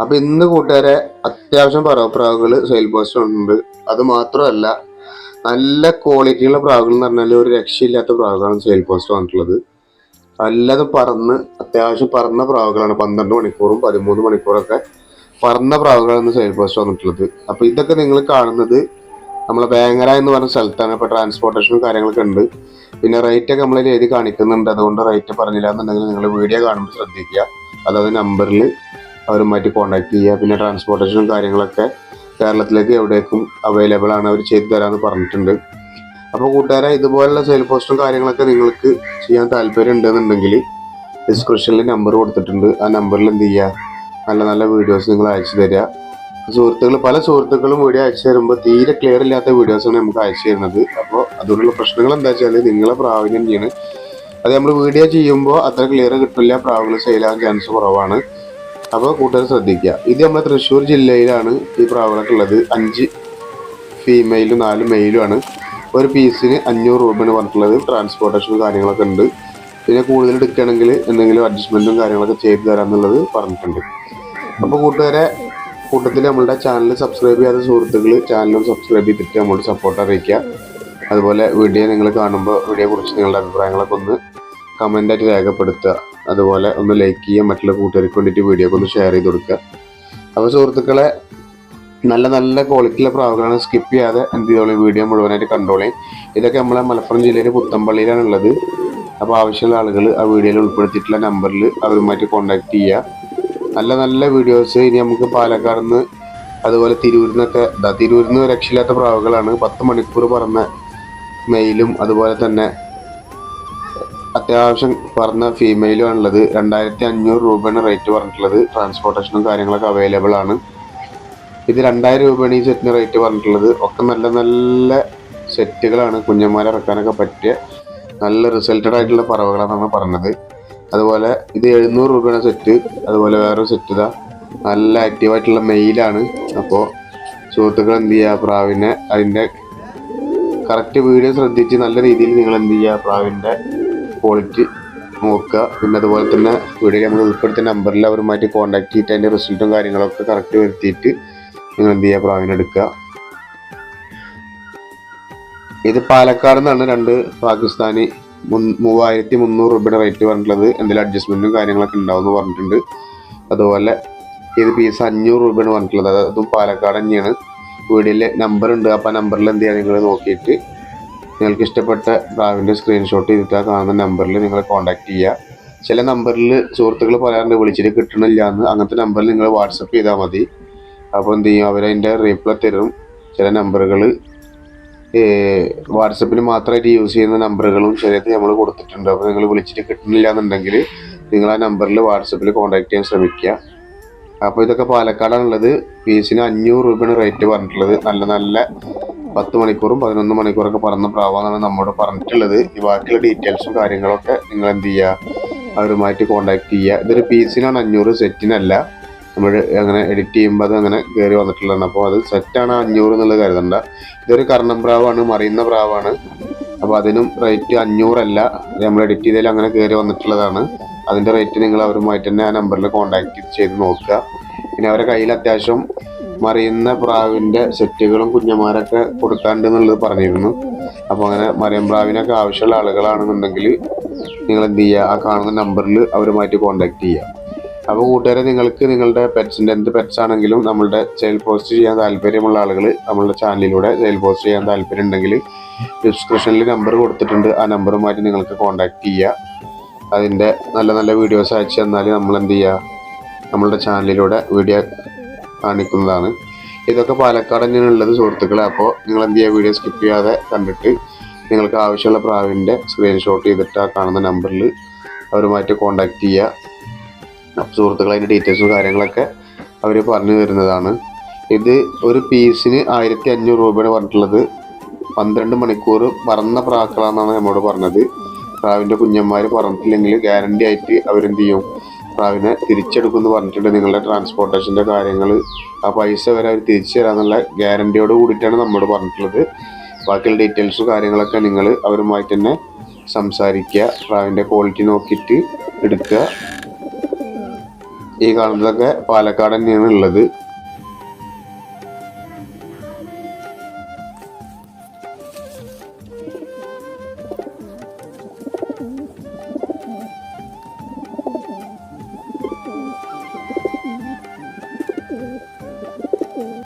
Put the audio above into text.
അപ്പൊ ഇന്ന് കൂട്ടുകാരെ അത്യാവശ്യം പറവപ്രാവുകൾ സെയിൽ പോസ്റ്റ് ഉണ്ട്. അത് മാത്രമല്ല നല്ല ക്വാളിറ്റിയുള്ള പ്രാവുകൾ എന്ന് പറഞ്ഞാൽ ഒരു രക്ഷയില്ലാത്ത പ്രാവുകളാണ് സെയിൽ പോസ്റ്റ് വന്നിട്ടുള്ളത്. നല്ലത് പറന്ന് അത്യാവശ്യം പറന്ന പ്രാവുകളാണ്. പന്ത്രണ്ട് മണിക്കൂറും പതിമൂന്ന് മണിക്കൂറൊക്കെ പറന്ന പ്രാവുകളാണ് സെയിൽ പോസ്റ്റ് വന്നിട്ടുള്ളത്. അപ്പൊ ഇതൊക്കെ നിങ്ങൾ കാണുന്നത് നമ്മളെ വേങ്ങര എന്ന് പറഞ്ഞ സ്ഥലത്താണ്. ഇപ്പൊ ട്രാൻസ്പോർട്ടേഷനും കാര്യങ്ങളൊക്കെ ഉണ്ട്. പിന്നെ റേറ്റ് ഒക്കെ നമ്മളിൽ എഴുതി കാണിക്കുന്നുണ്ട്. അതുകൊണ്ട് റേറ്റ് പറഞ്ഞില്ല എന്നുണ്ടെങ്കിൽ നിങ്ങൾ വീഡിയോ കാണുമ്പോൾ ശ്രദ്ധിക്കുക. അതായത് നമ്പറിൽ അവരുമായിട്ട് കോൺടാക്ട് ചെയ്യുക പിന്നെ ട്രാൻസ്പോർട്ടേഷനും കാര്യങ്ങളൊക്കെ കേരളത്തിലേക്ക് എവിടേക്കും അവൈലബിൾ ആണ് അവർ ചെയ്തു തരാമെന്ന് പറഞ്ഞിട്ടുണ്ട്. അപ്പോൾ കൂട്ടുകാരെ ഇതുപോലുള്ള സെയിൽ പോസ്റ്റും കാര്യങ്ങളൊക്കെ നിങ്ങൾക്ക് ചെയ്യാൻ താല്പര്യം ഉണ്ടെന്നുണ്ടെങ്കിൽ ഡിസ്ക്രിപ്ഷനിൽ നമ്പർ കൊടുത്തിട്ടുണ്ട്. ആ നമ്പറിൽ എന്ത് ചെയ്യുക? നല്ല നല്ല വീഡിയോസ് നിങ്ങൾ അയച്ചു തരിക. സുഹൃത്തുക്കൾ പല സുഹൃത്തുക്കളും വീഡിയോ അയച്ചു തരുമ്പോൾ തീരെ ക്ലിയർ ഇല്ലാത്ത വീഡിയോസാണ് നമുക്ക് അയച്ചു തരുന്നത്. അപ്പോൾ അതുകൊണ്ടുള്ള പ്രശ്നങ്ങൾ എന്താ വെച്ചാൽ നിങ്ങളെ പ്രാവീണ്യം തന്നെയാണ് അത് നമ്മൾ വീഡിയോ ചെയ്യുമ്പോൾ അത്ര ക്ലിയർ കിട്ടില്ല പ്രാവുകൾ സെയിലാകാൻ ചാൻസ് കുറവാണ്. അപ്പോൾ കൂട്ടുകാർ ശ്രദ്ധിക്കുക. ഇത് നമ്മുടെ തൃശ്ശൂർ ജില്ലയിലാണ് ഈ പ്രാവണക്ക് ഉള്ളത്. അഞ്ച് ഫീമെയിലും നാല് മെയിലും ആണ്. ഒരു പീസിന് അഞ്ഞൂറ് രൂപയാണ് പറഞ്ഞിട്ടുള്ളത്. ട്രാൻസ്പോർട്ടേഷനും കാര്യങ്ങളൊക്കെ ഉണ്ട്. പിന്നെ കൂടുതൽ എടുക്കുകയാണെങ്കിൽ എന്തെങ്കിലും അഡ്ജസ്റ്റ്മെന്റും കാര്യങ്ങളൊക്കെ ചെയ്തു തരാമെന്നുള്ളത് പറഞ്ഞിട്ടുണ്ട്. അപ്പോൾ കൂട്ടുകാരെ കൂട്ടത്തിൽ നമ്മളുടെ ചാനൽ സബ്സ്ക്രൈബ് ചെയ്യാത്ത സുഹൃത്തുക്കൾ ചാനലും സബ്സ്ക്രൈബ് ചെയ്തിട്ട് നമ്മളോട് സപ്പോർട്ട് അറിയിക്കുക. അതുപോലെ വീഡിയോ നിങ്ങൾ കാണുമ്പോൾ വീഡിയോ കുറിച്ച് നിങ്ങളുടെ അഭിപ്രായങ്ങളൊക്കെ ഒന്ന് കമന്റായിട്ട് രേഖപ്പെടുത്തുക. അതുപോലെ ഒന്ന് ലൈക്ക് ചെയ്യുക മറ്റുള്ള കൂട്ടുകാർക്ക് വേണ്ടിയിട്ട് വീഡിയോ ഒക്കെ ഒന്ന് ഷെയർ ചെയ്ത് കൊടുക്കുക. അപ്പോൾ സുഹൃത്തുക്കളെ നല്ല നല്ല ക്വാളിറ്റിയിലെ പ്രാവുകളാണ് സ്കിപ്പ് ചെയ്യാതെ എന്ത് ചെയ്തോളി വീഡിയോ മുഴുവനായിട്ട് കണ്ടോളേം ഇതൊക്കെ നമ്മളെ മലപ്പുറം ജില്ലയിലെ പുത്തമ്പള്ളിയിലാണ് ഉള്ളത് അപ്പോൾ ആവശ്യമുള്ള ആളുകൾ ആ വീഡിയോയിൽ ഉൾപ്പെടുത്തിയിട്ടുള്ള നമ്പറിൽ അവരുമായിട്ട് കോൺടാക്ട് ചെയ്യുക. നല്ല നല്ല വീഡിയോസ് ഇനി നമുക്ക് പാലക്കാട് നിന്ന് അതുപോലെ തിരൂരിൽ നിന്നൊക്കെ തിരൂരിൽ നിന്ന് രക്ഷയില്ലാത്ത പ്രാവുകളാണ്. പത്ത് മണിക്കൂർ പറന്ന മെയിലും അതുപോലെ തന്നെ അത്യാവശ്യം പറഞ്ഞ ഫീമെയിലും ആണുള്ളത്. രണ്ടായിരത്തി അഞ്ഞൂറ് രൂപയാണ് റേറ്റ് പറഞ്ഞിട്ടുള്ളത്. ട്രാൻസ്പോർട്ടേഷനും കാര്യങ്ങളൊക്കെ അവൈലബിൾ ആണ്. ഇത് രണ്ടായിരം രൂപയാണ് ഈ സെറ്റിന് റേറ്റ് പറഞ്ഞിട്ടുള്ളത്. ഒക്കെ നല്ല നല്ല സെറ്റുകളാണ് കുഞ്ഞന്മാരെ ഇറക്കാനൊക്കെ പറ്റിയ നല്ല റിസൾട്ടഡ് ആയിട്ടുള്ള പറവകളാണെന്നാണ് പറഞ്ഞത്. അതുപോലെ ഇത് എഴുന്നൂറ് രൂപയാണ് സെറ്റ് അതുപോലെ വേറൊരു സെറ്റ് ഇതാ. നല്ല ആക്റ്റീവായിട്ടുള്ള മെയിലാണ് അപ്പോൾ സുഹൃത്തുക്കൾ എന്ത് ചെയ്യുക പ്രാവിനെ അതിന്റെ കറക്റ്റ് വീഡിയോ ശ്രദ്ധിച്ച് നല്ല രീതിയിൽ നിങ്ങൾ എന്ത് ചെയ്യുക പ്രാവിന്റെ ക്വാളിറ്റി നോക്കുക. പിന്നെ അതുപോലെ തന്നെ വീഡിയോ നമ്മൾ ഉൾപ്പെടുത്തിയ നമ്പറിൽ അവരുമായിട്ട് കോൺടാക്ട് ചെയ്തിട്ട് അതിന്റെ റിസൾട്ടും കാര്യങ്ങളൊക്കെ കറക്റ്റ് വരുത്തിയിട്ട് നിങ്ങൾ എന്ത് ചെയ്യുക പ്രാവിനെടുക്കുക ഇത് പാലക്കാട് നിന്നാണ് രണ്ട് പാകിസ്ഥാനി മൂവായിരത്തി മുന്നൂറ് രൂപയുടെ റേറ്റ് പറഞ്ഞിട്ടുള്ളത്. എന്തെങ്കിലും അഡ്ജസ്റ്റ്മെന്റും കാര്യങ്ങളൊക്കെ ഉണ്ടാവും എന്ന് പറഞ്ഞിട്ടുണ്ട്. അതുപോലെ ഇത് പീസ് അഞ്ഞൂറ് രൂപയാണ് പറഞ്ഞിട്ടുള്ളത്. അത് പാലക്കാട് തന്നെയാണ്. വീഡിയോയിൽ നമ്പർ ഉണ്ട്. അപ്പോൾ ആ നമ്പറിൽ എന്ത് ചെയ്യുക നിങ്ങൾ നോക്കിയിട്ട് നിങ്ങൾക്ക് ഇഷ്ടപ്പെട്ട പ്രാവിന്റെ സ്ക്രീൻഷോട്ട് ചെയ്തിട്ട് ആ കാണുന്ന നമ്പറിൽ നിങ്ങൾ കോൺടാക്ട് ചെയ്യുക ചില നമ്പറിൽ സുഹൃത്തുക്കൾ പറയാറുണ്ട് വിളിച്ചിട്ട് കിട്ടണില്ല എന്ന്. അങ്ങനത്തെ നമ്പറിൽ നിങ്ങൾ വാട്സപ്പ് ചെയ്താൽ മതി. അപ്പോൾ എന്ത് ചെയ്യും? അവരതിന്റെ റീപ്ലൈ തരും. ചില നമ്പറുകൾ വാട്സപ്പിന് മാത്രമായിട്ട് യൂസ് ചെയ്യുന്ന നമ്പറുകളും ചിലത് നമ്മൾ കൊടുത്തിട്ടുണ്ട്. അപ്പോൾ നിങ്ങൾ വിളിച്ചിട്ട് കിട്ടുന്നില്ല എന്നുണ്ടെങ്കിൽ നിങ്ങൾ ആ നമ്പറിൽ വാട്സപ്പിൽ കോൺടാക്ട് ചെയ്യാൻ ശ്രമിക്കുക. അപ്പോൾ ഇതൊക്കെ പാലക്കാടാണുള്ളത്. പീസിന് അഞ്ഞൂറ് രൂപയാണ് റേറ്റ് പറഞ്ഞിട്ടുള്ളത്. നല്ല നല്ല പത്ത് മണിക്കൂറും പതിനൊന്ന് മണിക്കൂറൊക്കെ പറന്ന പ്രാവാന്നാണ് നമ്മോട് പറഞ്ഞിട്ടുള്ളത്. ഈ ബാക്കിയുള്ള ഡീറ്റെയിൽസും കാര്യങ്ങളൊക്കെ നിങ്ങൾ എന്ത് ചെയ്യുക അവരുമായിട്ട് കോൺടാക്ട് ചെയ്യുക ഇതൊരു പീസിനാണ് അഞ്ഞൂറ് സെറ്റിനല്ല നമ്മൾ അങ്ങനെ എഡിറ്റ് ചെയ്യുമ്പോൾ അത് അങ്ങനെ കയറി വന്നിട്ടുള്ളതാണ്. അപ്പോൾ അത് സെറ്റാണ് അഞ്ഞൂറ് എന്നുള്ളത് കരുതണ്ട. ഇതൊരു കർണം പ്രാവാണ് മറിയുന്ന പ്രാവാണ്. അപ്പോൾ അതിനും റേറ്റ് അഞ്ഞൂറല്ല. നമ്മൾ എഡിറ്റ് ചെയ്തതിൽ അങ്ങനെ കയറി വന്നിട്ടുള്ളതാണ്. അതിന്റെ റേറ്റ് നിങ്ങൾ അവരുമായിട്ട് തന്നെ ആ നമ്പറിൽ കോൺടാക്ട് ചെയ്ത് നോക്കുക. പിന്നെ അവരുടെ കയ്യിൽ അത്യാവശ്യം മറിയുന്ന പ്രാവിന്റെ സെറ്റുകളും കുഞ്ഞന്മാരൊക്കെ കൊടുക്കാണ്ട് എന്നുള്ളത് പറഞ്ഞിരുന്നു. അപ്പോൾ അങ്ങനെ മറിയം പ്രാവിനൊക്കെ ആവശ്യമുള്ള ആളുകളാണെന്നുണ്ടെങ്കിൽ നിങ്ങൾ എന്ത് ചെയ്യുക? ആ കാണുന്ന നമ്പറിൽ അവരുമായിട്ട് കോൺടാക്ട് ചെയ്യുക. അപ്പോൾ കൂട്ടുകാരെ നിങ്ങൾക്ക് നിങ്ങളുടെ പെറ്റ്സിന്റെ എന്ത് പെറ്റ്സ് ആണെങ്കിലും നമ്മളുടെ സെയിൽ പോസ്റ്റ് ചെയ്യാൻ താല്പര്യമുള്ള ആളുകൾ നമ്മളുടെ ചാനലിലൂടെ സെയിൽ പോസ്റ്റ് ചെയ്യാൻ താല്പര്യം ഉണ്ടെങ്കിൽ ഡിസ്ക്രിപ്ഷനിൽ നമ്പർ കൊടുത്തിട്ടുണ്ട്. ആ നമ്പറുമായിട്ട് നിങ്ങൾക്ക് കോൺടാക്ട് ചെയ്യുക. അതിന്റെ നല്ല നല്ല വീഡിയോസ് അയച്ചു തന്നാൽ നമ്മൾ എന്ത് ചെയ്യുക? നമ്മളുടെ ചാനലിലൂടെ വീഡിയോ കാണിക്കുന്നതാണ്. ഇതൊക്കെ പാലക്കാട് തന്നെയാണ് ഉള്ളത് സുഹൃത്തുക്കളെ. അപ്പോൾ നിങ്ങൾ എന്ത് ചെയ്യുക വീഡിയോ സ്കിപ്പ് ചെയ്യാതെ കണ്ടിട്ട് നിങ്ങൾക്ക് ആവശ്യമുള്ള പ്രാവിന്റെ സ്ക്രീൻഷോട്ട് ചെയ്തിട്ട് ആ കാണുന്ന നമ്പറിൽ അവരുമായിട്ട് കോണ്ടാക്ട് ചെയ്യുക അപ്പോൾ സുഹൃത്തുക്കൾ അതിന്റെ ഡീറ്റെയിൽസും കാര്യങ്ങളൊക്കെ അവർ പറഞ്ഞു തരുന്നതാണ്. ഇത് ഒരു പീസിന് ആയിരത്തി അഞ്ഞൂറ് രൂപയാണ് പറഞ്ഞിട്ടുള്ളത്. പന്ത്രണ്ട് മണിക്കൂർ പറന്ന പ്രാക്കളാണെന്നാണ് നമ്മോട് പറഞ്ഞത്. പ്രാവിന്റെ കുഞ്ഞന്മാർ പറഞ്ഞിട്ടില്ലെങ്കിൽ ഗ്യാരണ്ടി ആയിട്ട് അവരെന്ത് ചെയ്യും പ്രാവിനെ തിരിച്ചെടുക്കുമെന്ന് പറഞ്ഞിട്ടുണ്ട്. നിങ്ങളുടെ ട്രാൻസ്പോർട്ടേഷന്റെ കാര്യങ്ങൾ ആ പൈസ വരെ അവർ തിരിച്ചു തരാമെന്നുള്ള ഗ്യാരണ്ടിയോട് കൂടിയിട്ടാണ് നമ്മോട് പറഞ്ഞിട്ടുള്ളത്. ബാക്കിയുള്ള ഡീറ്റെയിൽസും കാര്യങ്ങളൊക്കെ നിങ്ങൾ അവരുമായി തന്നെ സംസാരിക്കുക. പ്രാവിന്റെ ക്വാളിറ്റി നോക്കിയിട്ട് എടുക്കുക. ഈ കാണുന്നതൊക്കെ പാലക്കാട് തന്നെയാണ് ഉള്ളത്.